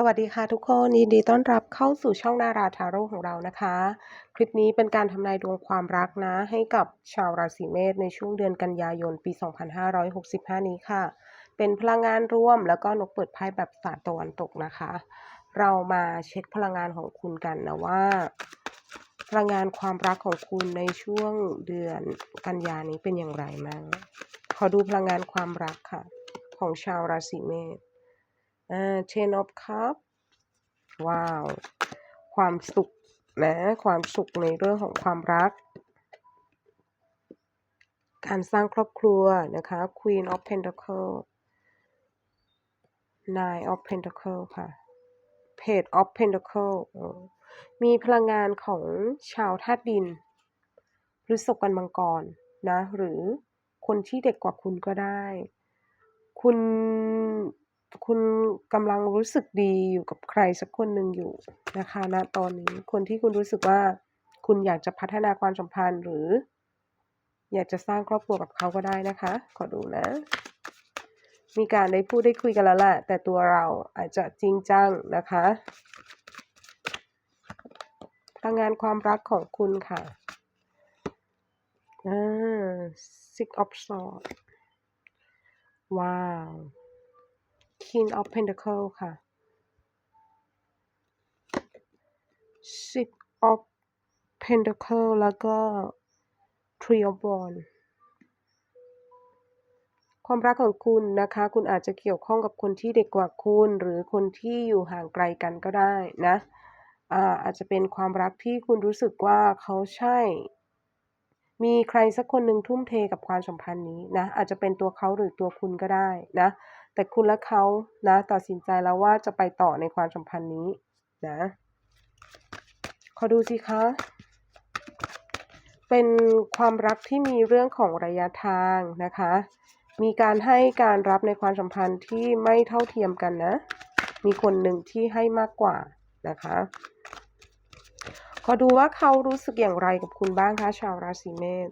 สวัสดีค่ะทุกคนยินดีต้อนรับเข้าสู่ช่องนาราทาโร่ของเรานะคะ คลิปนี้เป็นการทำนายดวงความรักนะ ให้กับชาวราศีเมษในช่วงเดือนกันยายนปี 2565 นี้ค่ะ เป็นพลังงานร่วมแล้วก็นกเปิดไพ่แบบศาสตร์ตะวันตกนะคะ เรามาเช็คพลังงานของคุณกันนะว่า พลังงานความรักของคุณในช่วงเดือนกันยานี้เป็นอย่างไรบ้างขอดูพลังงานความรักค่ะ ของชาวราศีเมษ อ่า Ten of Cups ว้าว ความสุขนะ ความสุขในเรื่องของความรัก การสร้างครอบครัวนะคะ Queen of Pentacle Nine of Pentacle ค่ะ Page of Pentacle อ๋อมีพลังงานของชาวธาตุดินพฤษภกันมังกรนะ หรือคนที่เด็กกว่าคุณก็ได้ คุณ คุณกำลังรู้สึกดีอยู่กับใครสักคนหนึ่งอยู่นะคะณตอนนี้คนที่คุณรู้สึกว่าคุณอยากจะพัฒนาความสัมพันธ์หรือ อยากจะสร้างครอบครัวกับเขาก็ได้นะคะ ขอดูนะ มีการได้พูดได้คุยกันแล้วแหละแต่ตัวเราอาจจะจริงจังนะคะพลังงานความรักของคุณค่ะอ่า Six of Swords ว้าว King of Pentacle ค่ะ Six of Pentacle แล้วก็ Three of Wands ความรักของคุณนะคะ คุณอาจจะเกี่ยวข้องกับคนที่เด็กกว่าคุณ หรือคนที่อยู่ห่างไกลกันก็ได้นะอ่าอาจจะเป็นความรักที่คุณรู้สึกว่าเขาใช่ มีใครสักคนหนึ่งทุ่มเทกับความสัมพันธ์นี้นะอาจจะเป็นตัวเขาหรือตัวคุณก็ได้นะ แต่คุณและเขานะตัดสินใจแล้วว่าจะไปต่อในความสัมพันธ์นี้นะขอดูสิคะ เป็นความรักที่มีเรื่องของระยะทางนะคะ มีการให้การรับในความสัมพันธ์ที่ไม่เท่าเทียมกันนะ มีคนหนึ่งที่ให้มากกว่านะคะขอดูว่าเขารู้สึกอย่างไรกับคุณบ้างคะชาวราศีเมษ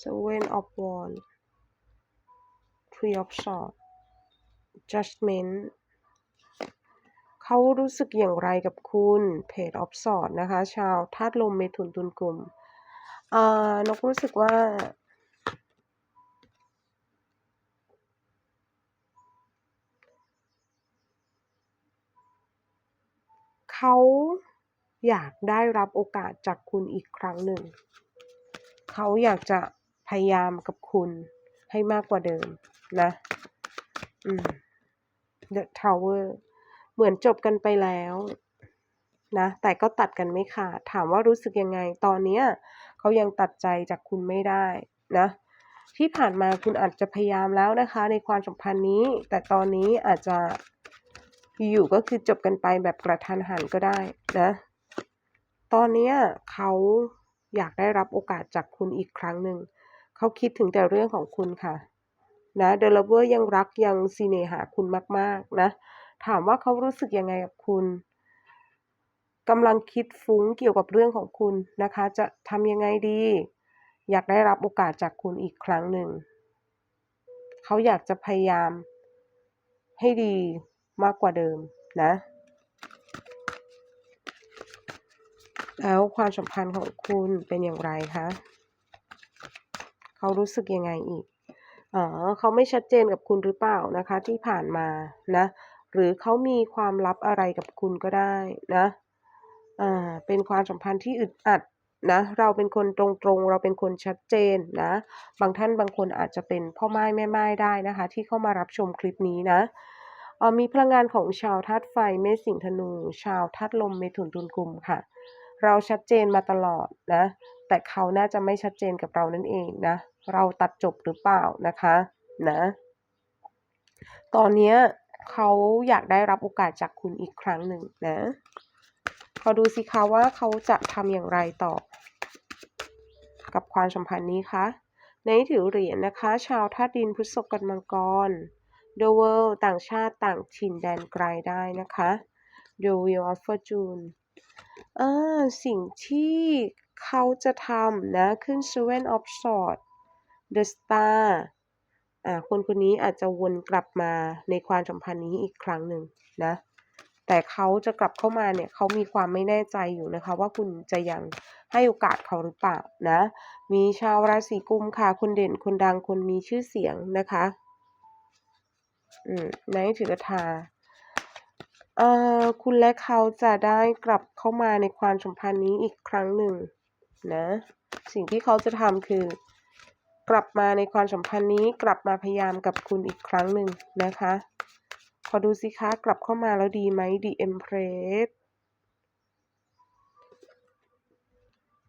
Seven of Wands Three of Swords Judgment เขารู้สึกอย่างไรกับคุณ Page of Swords นะคะ ชาวธาตุลมเมถุนตุลกลุ่มอ่านกรู้สึกว่า เขาอยากได้รับโอกาสจากคุณอีกครั้งหนึ่ง เขาอยากจะพยายามกับคุณให้มากกว่าเดิม นะอืม The Tower เหมือนจบกันไปแล้วนะ แต่ก็ตัดกันไม่ขาด ถามว่ารู้สึกยังไง ตอนเนี้ยเขายังตัดใจจากคุณไม่ได้นะ ที่ผ่านมาคุณอาจจะพยายามแล้วนะคะ ในความสัมพันธ์นี้ แต่ตอนนี้อาจจะอยู่ก็คือจบกันไปแบบกระทันหันก็ได้นะ ตอนเนี้ยเขาอยากได้รับโอกาสจากคุณอีกครั้งหนึ่ง เขาคิดถึงแต่เรื่องของคุณค่ะ นะเดลเวอร์ยังรักยังซีเนหาคุณมาก ๆ นะ ถามว่าเขารู้สึกยังไงกับคุณกำลังคิดฟุ้งเกี่ยวกับเรื่องของคุณนะคะ จะทำยังไงดี อยากได้รับโอกาสจากคุณอีกครั้งหนึ่ง เขาอยากจะพยายามให้ดีมากกว่าเดิมนะ แล้วความสัมพันธ์ของคุณเป็นอย่างไรคะ เขารู้สึกยังไงอีก อ๋อเขาไม่ชัดเจนกับคุณหรือเปล่านะคะ ที่ผ่านมานะ หรือเขามีความลับอะไรกับคุณก็ได้นะอ่าเป็นความสัมพันธ์ที่อึดอัดนะเราเป็นคนตรงๆ เราเป็นคนชัดเจนนะ บางท่านบางคนอาจจะเป็นพ่อไม้แม่ไม้ได้นะคะ ที่เข้ามารับชมคลิปนี้นะออมีพลังงานของชาวธาตุไฟเมษสิงธนู ชาวธาตุลมเมถุนตุลกุมค่ะ เราชัดเจนมาตลอดนะ แต่เขาน่าจะไม่ชัดเจนกับเรานั่นเองนะ เราตัดจบหรือเปล่านะคะนะ ตอนนี้เขาอยากได้รับโอกาสจากคุณอีกครั้งหนึ่งนะขอดูสิคะว่าเขาจะทำอย่างไรต่อ กับความสัมพันธ์นี้คะในถือเหรียญนะคะ ชาวธาตุดินพฤษภกันมังกร The World ต่างชาติต่างถิ่นแดนไกลได้นะคะ The Wheel of Fortune อ่าสิ่งที่เขาจะทำนะขึ้น Seven of Swords The Star อ่าคนคนนี้อาจจะวนกลับมาในความสัมพันธ์นี้อีกครั้งหนึ่งนะ แต่เขาจะกลับเข้ามาเนี่ยเขามีความไม่แน่ใจอยู่นะคะ ว่าคุณจะยังให้โอกาสเขาหรือเปล่านะ มีชาวราศีกุมค่ะ คนเด่นคนดังคนมีชื่อเสียงนะคะ อืมในถือกทา เอ่อ คุณและเขาจะได้กลับเข้ามาในความสัมพันธ์นี้อีกครั้งหนึ่งนะ สิ่งที่เขาจะทำคือ กลับมาในความสัมพันธ์นี้กลับมาพยายามกับคุณอีกครั้งหนึ่งนะคะ ขอดูสิคะกลับเข้ามาแล้วดีไหม The Empress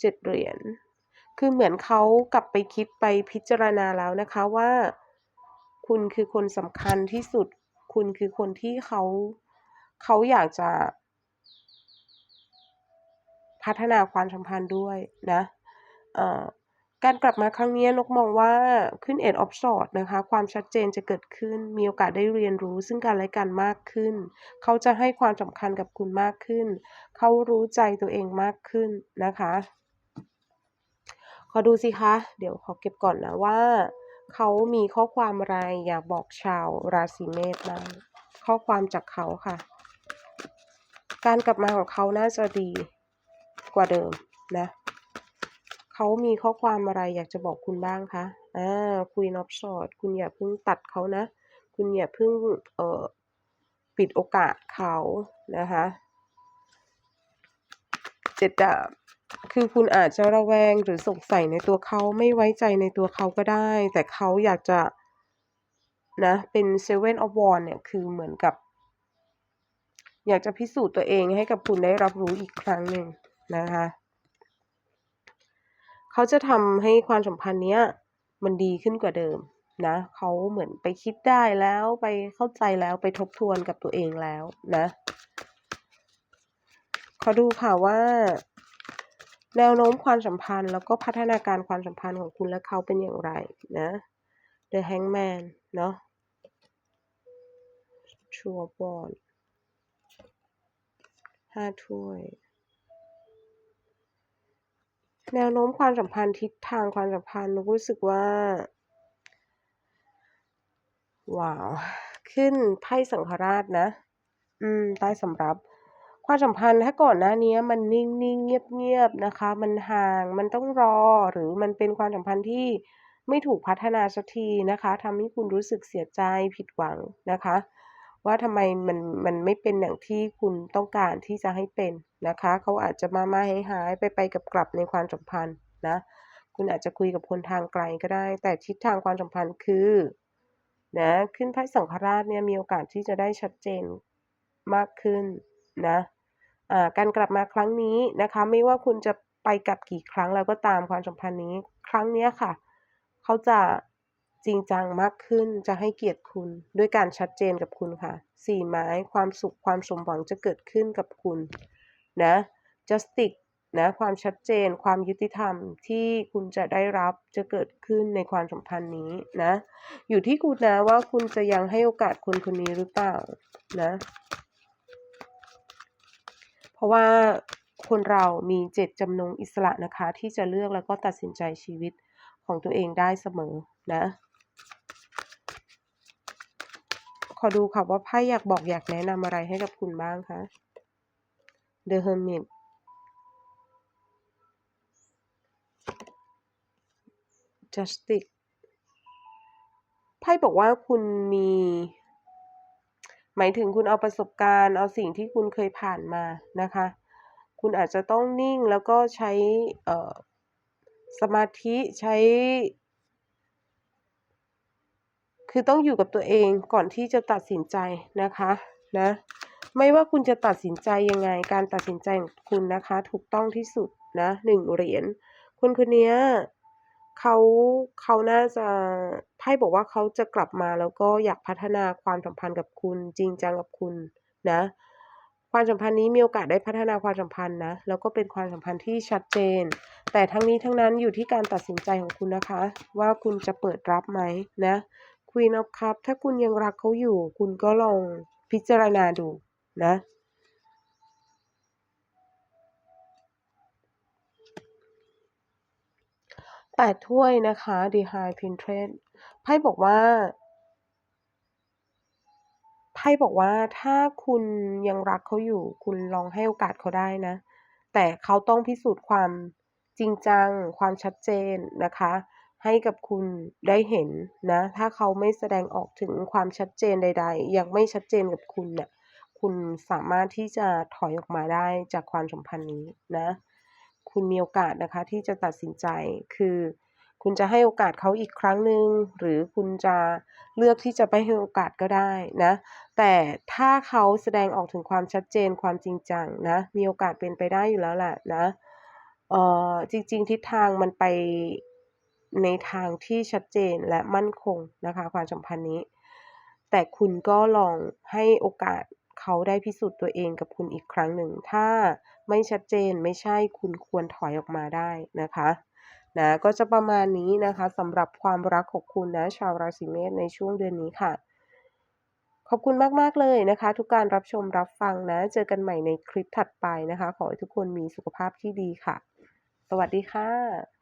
เจ็ดเหรียญคือเหมือนเขากลับไปคิดไปพิจารณาแล้วนะคะว่า คุณคือคนสำคัญที่สุด คุณคือคนที่เขา เขาอยากจะพัฒนาความสัมพันธ์ด้วยนะเอ่อการกลับมาครั้งนี้นกมองว่าขึ้นเอ็ดออฟสอดนะคะ ความชัดเจนจะเกิดขึ้น มีโอกาสได้เรียนรู้ซึ่งกันและกันมากขึ้น เขาจะให้ความสำคัญกับคุณมากขึ้น เขารู้ใจตัวเองมากขึ้นนะคะ ขอดูสิคะ เดี๋ยวขอเก็บก่อนนะว่า เขามีข้อความอะไรอยากบอกชาวราศีเมษบ้างข้อความจากเขาค่ะ การกลับมาของเขาน่าจะดีกว่าเดิมนะเขามีข้อความอะไรอยากจะบอกคุณบ้างคะอ่าคุยนอบสอดคุณอย่าเพิ่งตัดเขานะ คุณอย่าเพิ่งเอ่อปิดโอกาสเขานะคะเจ็ดดาบคือคุณอาจจะระแวงหรือสงสัยในตัวเขาไม่ไว้ใจในตัวเขาก็ได้ แต่เขาอยากจะนะเป็นเซเว่นออฟวอนเนี่ยคือเหมือนกับ อยากจะพิสูจน์ตัวเองให้กับคุณได้รับรู้อีกครั้งหนึ่งนะคะ เขาจะทำให้ความสัมพันธ์เนี้ยมันดีขึ้นกว่าเดิมนะเขาเหมือนไปคิดได้แล้วไปเข้าใจแล้วไปทบทวนกับตัวเองแล้วนะขอดูค่ะว่า แนวโน้มความสัมพันธ์ แล้วก็พัฒนาการความสัมพันธ์ของคุณและเขาเป็นอย่างไรนะ The Hangman เนาะชัวบอล ห้าถ้วย แนวโน้มความสัมพันธ์ทิศทางความสัมพันธ์นุกรู้สึกว่า ว้าว ขึ้นไพ่สังฆราชนะ อืม ใต้สำรับความสัมพันธ์ถ้าก่อนหน้านี้มันนิ่งๆ เงียบๆ นะคะ มันห่าง มันต้องรอ หรือมันเป็นความสัมพันธ์ที่ไม่ถูกพัฒนาสักทีนะคะทำให้คุณรู้สึกเสียใจผิดหวังนะคะ ว่าทำไมมันมันไม่เป็นอย่างที่คุณต้องการที่จะให้เป็นนะคะเขาอาจจะมามาหายหายไปไปกับกลับในความสัมพันธ์นะคุณอาจจะคุยกับคนทางไกลก็ได้ แต่ทิศทางความสัมพันธ์คือนะขึ้นไพ่สังฆราชเนี่ยมีโอกาสที่จะได้ชัดเจนมากขึ้นนะการกลับมาครั้งนี้นะคะ ไม่ว่าคุณจะไปกลับกี่ครั้งแล้วก็ตามความสัมพันธ์นี้ ครั้งนี้ค่ะ เขาจะ จริงจังมากขึ้นจะให้เกียรติคุณด้วยการชัดเจนกับคุณค่ะสี่ไม้ความสุขความสมหวังจะเกิดขึ้นกับคุณนะ justice นะความชัดเจนความยุติธรรมที่คุณจะได้รับจะเกิดขึ้นในความสัมพันธ์นี้นะ อยู่ที่คุณนะว่าคุณจะยังให้โอกาสคนคนนี้หรือเปล่านะ เพราะว่าคนเรามีเจตจำนงอิสระนะคะ ที่จะเลือกแล้วก็ตัดสินใจชีวิตของตัวเองได้เสมอนะ ข อดูค่ะว่าไพ่อยากบอกอยากแนะนำอะไรให้กับคุณบ้างคะ The Hermit Justice ไพ่บอกว่าคุณมี หมายถึงคุณเอาประสบการณ์ เอาสิ่งที่คุณเคยผ่านมานะคะ คุณอาจจะต้องนิ่งแล้วก็ใช้สมาธิใช้ คือต้องอยู่กับตัวเองก่อนที่จะตัดสินใจนะคะนะไม่ว่าคุณจะตัดสินใจยังไง การตัดสินใจของคุณนะคะ ถูกต้องที่สุดนะหนึ่งเหรียญคนคนนี้เขาเขาน่าจะไพ่บอกว่าเขาจะกลับมาแล้วก็อยากพัฒนาความสัมพันธ์กับคุณจริงจังกับคุณนะความสัมพันธ์นี้มีโอกาสได้พัฒนาความสัมพันธ์นะแล้วก็เป็นความสัมพันธ์ที่ชัดเจน แต่ทั้งนี้ทั้งนั้นอยู่ที่การตัดสินใจของคุณนะคะ ว่าคุณจะเปิดรับไหมนะ Queen of Cup ถ้าคุณยังรักเขาอยู่ คุณก็ลองพิจารณาดูนะ แปดถ้วยนะคะ The High Priestess ไพ่บอกว่า ไพ่บอกว่าถ้าคุณยังรักเขาอยู่ คุณลองให้โอกาสเขาได้นะ แต่เขาต้องพิสูจน์ความจริงจัง ความชัดเจนนะคะ ให้กับคุณได้เห็นนะ ถ้าเขาไม่แสดงออกถึงความชัดเจนใด ๆ ยังไม่ชัดเจนกับคุณเนี่ยคุณสามารถที่จะถอยออกมาได้จากความสัมพันธ์นี้นะ คุณมีโอกาสนะคะที่จะตัดสินใจคือคุณจะให้โอกาสเขาอีกครั้งหนึ่งหรือคุณจะเลือกที่จะไม่ให้โอกาสก็ได้นะ แต่ถ้าเขาแสดงออกถึงความชัดเจนความจริงจังนะ มีโอกาสเป็นไปได้อยู่แล้วแหละนะเออจริง ๆ ทิศทางมันไป ในทางที่ชัดเจนและมั่นคงนะคะความสัมพันธ์นี้ แต่คุณก็ลองให้โอกาสเขาได้พิสูจน์ตัวเองกับคุณอีกครั้งหนึ่ง ถ้าไม่ชัดเจนไม่ใช่คุณควรถอยออกมาได้นะคะนะก็จะประมาณนี้นะคะสำหรับความรักของคุณนะชาวราศีเมษในช่วงเดือนนี้ค่ะ ขอบคุณมาก ๆ เลยนะคะ ทุกการรับชมรับฟังนะ เจอกันใหม่ในคลิปถัดไปนะคะ ขอให้ทุกคนมีสุขภาพที่ดีค่ะ สวัสดีค่ะ